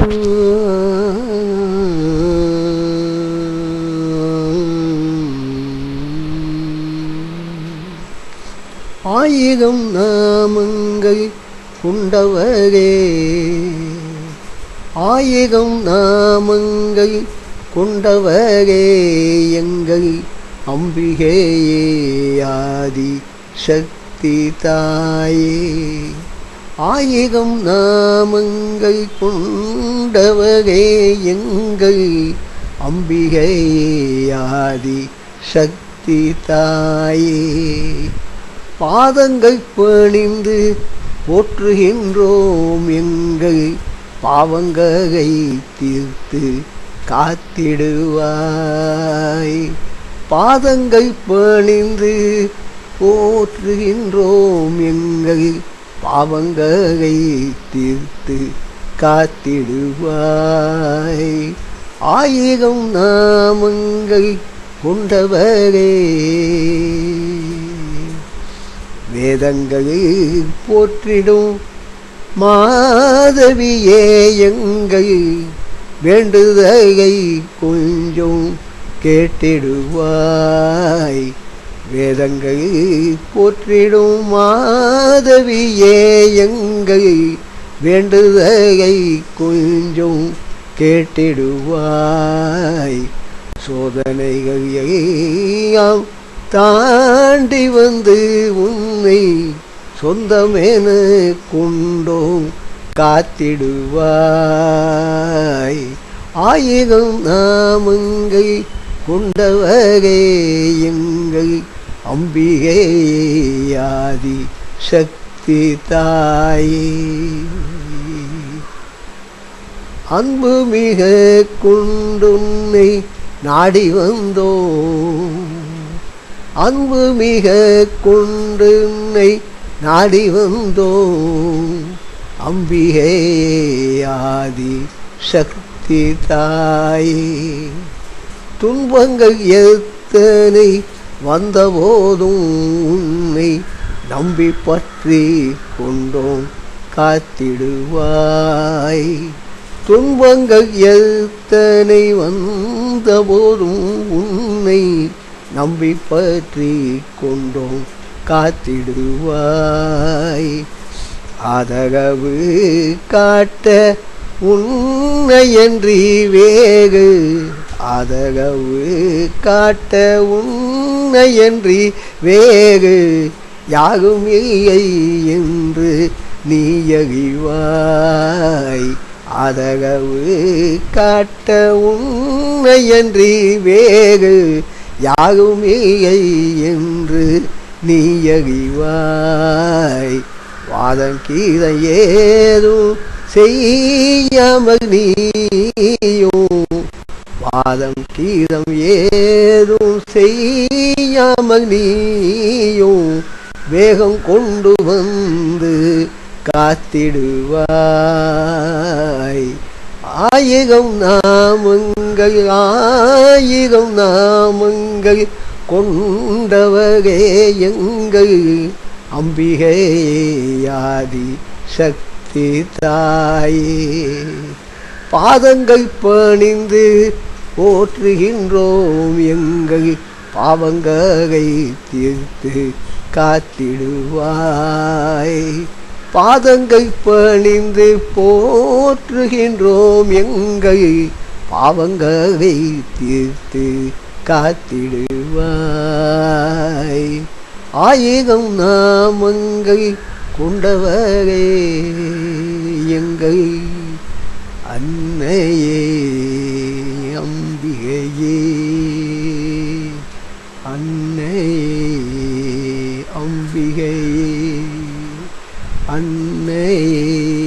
ஆயிரம் நாமங்கள் கொண்டவரே. ஆயிரம் நாமங்கள் கொண்டவரே எங்கள் அம்பிகையே ஆதி சக்தி தாயே. ஆயிரம் நாமங்கள் கொண்டவரே எங்கள் அம்பிகையாதி சக்தி தாயே. பாதங்கள் பணிந்து போற்றுகின்றோம் எங்கள் பாவங்களை தீர்த்து காத்திடுவாய். பாதங்கள் பணிந்து போற்றுகின்றோம் எங்கள் பாவங்களை தீர்த்து காத்திடுவாய். ஆயிரம் நாமங்கள் கொண்டவரே. வேதங்களில் போற்றிடும் மாதவியே எங்கள் வேண்டுதலை கொஞ்சம் கேட்டிடுவாய். வேதங்கள் போற்றிடும் மாதவியே எங்கள் வேண்டுதலை கொஞ்சம் கேட்டிடுவாய். சோதனைகள் எல்லாம் தாண்டி வந்து உன்னை சொந்தமென கொண்டோம் காத்திடுவாய். ஆயிரம் நாமங்கள் கொண்டவரே எங்கள் அம்பிகையாதி சக்தி தாயே. அன்பு மிக குண்டுன்னை நாடி வந்தோம். அன்பு மிக குண்டுன்னை நாடி வந்தோம். அம்பிகையாதி சக்தி தாயே. துன்பங்கள் எத்தனை வந்தபோதும் உன்னை நம்பி பற்றி கொண்டோம் காத்திடுவாய். துன்பங்கள் எத்தனை வந்தபோதும் உன்னை நம்பி பற்றி கொண்டோம் காத்திடுவாய். ஆதரவு காட்ட உன்னையன்றி வேகு. ஆதரவு காட்ட உன்னையன்றி வேகு யாரும் இல்லை என்று நீ எறிவாய் ஆதரவு காட்ட உன்னையன்றி வேகு யாரும் இல்லை என்று நீ எறிவாய் வாதம் கீதம் ஏதும் செய்யாமல் நீயும். வாதம் கீதம் ஏதும் செய்யாமல் நீயும் வேகம் கொண்டு வந்து காத்திடுவாய். ஆயிரம் நாமங்கள் ஆயிரம் நாமங்கள் கொண்டவரே எங்கள் அம்பிகையாதி சக்தி தாயே. பாதங்கள் பணிந்து போற்றுகின்றோம் எங்கள் பாவங்களை தீர்த்து காத்திடுவாய். பாதங்கள் பணிந்து போற்றுகின்றோம் எங்கள் பாவங்களை தீர்த்து காத்திடுவாய். ஆயிரம் நாமங்கள் கொண்டவரே எங்கள் அன்னையே. அன்னையே அம்பிகையே அன்னையே